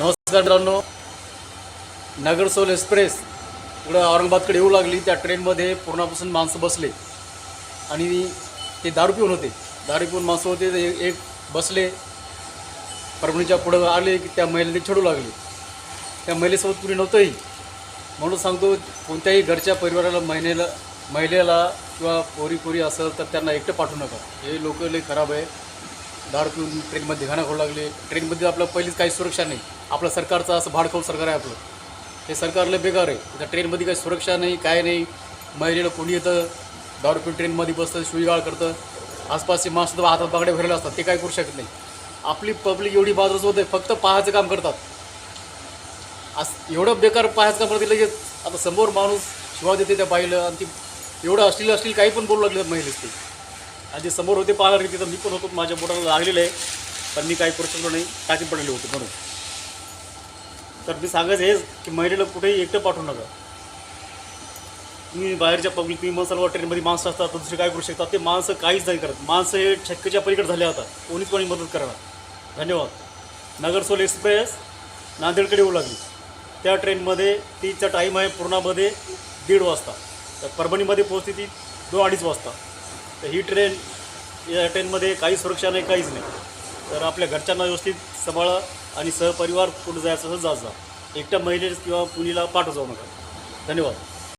नमस्कार मित्रांनो. नगरसोल एक्सप्रेस पुढं औरंगाबादकडे येऊ लागली. त्या ट्रेनमध्ये पूर्णापासून माणसं बसले. आणि ते दारू पिऊन होते. दारू पिऊन माणसं होते. ते एक बसले. परभणीच्या पुढं आले की त्या महिलेने छेडू लागले. त्या महिलेसोबत कुणी नव्हतंही. म्हणून सांगतो कोणत्याही घरच्या परिवाराला महिनेला महिलेला किंवा पोरी पोरी असेल तर त्यांना एकटं पाठवू नका. हे लोक लई खराब आहे. दारू पिऊन ट्रेनमध्ये घाणा खाऊ लागले. ट्रेनमध्ये आपलं पहिलीच काही सुरक्षा नाही. आपलं सरकारचं असं भाडखाऊ सरकार आहे आपलं. हे सरकारला बेकार आहे. त्या ट्रेनमध्ये काही सुरक्षा नाही काय नाही. महिलेला कोणी येतं दारू पिऊन ट्रेनमध्ये बसतं शिवीगाळ करतं. आसपासचे माणसं तर हातात बागड्या भरलेले असतात. ते काय करू शकत नाही. आपली पब्लिक एवढी बाजूच होते फक्त पाहायचं काम करतात. आज एवढं बेकार पाहायचं काम करते लगेच आता समोर माणूस शिवाय देते त्या बाईला. आणि ती एवढं अश्लील असलेली काही पण बोलू लागले महिलेच ते. आणि जे समोर होते पाहणार तिथं मी पण होतो माझ्या बोटाला लागलेलं आहे. पण मी काही करू शकलो नाही टाकी पडलेले होते म्हणून. तर मी सांगायचं हेच की महिलेला कुठेही एकटं पाठवू नका. तुम्ही बाहेरच्या पब्लिक तुम्ही मग ट्रेनमध्ये माणसं असतात दुसरे काय करू शकतात? ते माणसं काहीच नाही करत. माणसं हे छक्केच्या पलीकडे झाले आता. कोणीच कोणी मदत करणार. धन्यवाद. नगरसोल एक्सप्रेस नांदेडकडे येऊ लागली. त्या ट्रेनमध्ये तिचा टाईम आहे पूर्णामध्ये दीड वाजता. तर परभणीमध्ये पोहोचते ती दोन अडीच वाजता. तर ही ट्रेन या ट्रेनमध्ये काही सुरक्षा नाही काहीच नाही. तर आपल्या घरच्यांना व्यवस्थित सांभाळा आणि सहपरिवार कुठं जायचं असं जात जा. एकट्या महिलेस किंवा मुलीला पाठव जाऊ नका. धन्यवाद.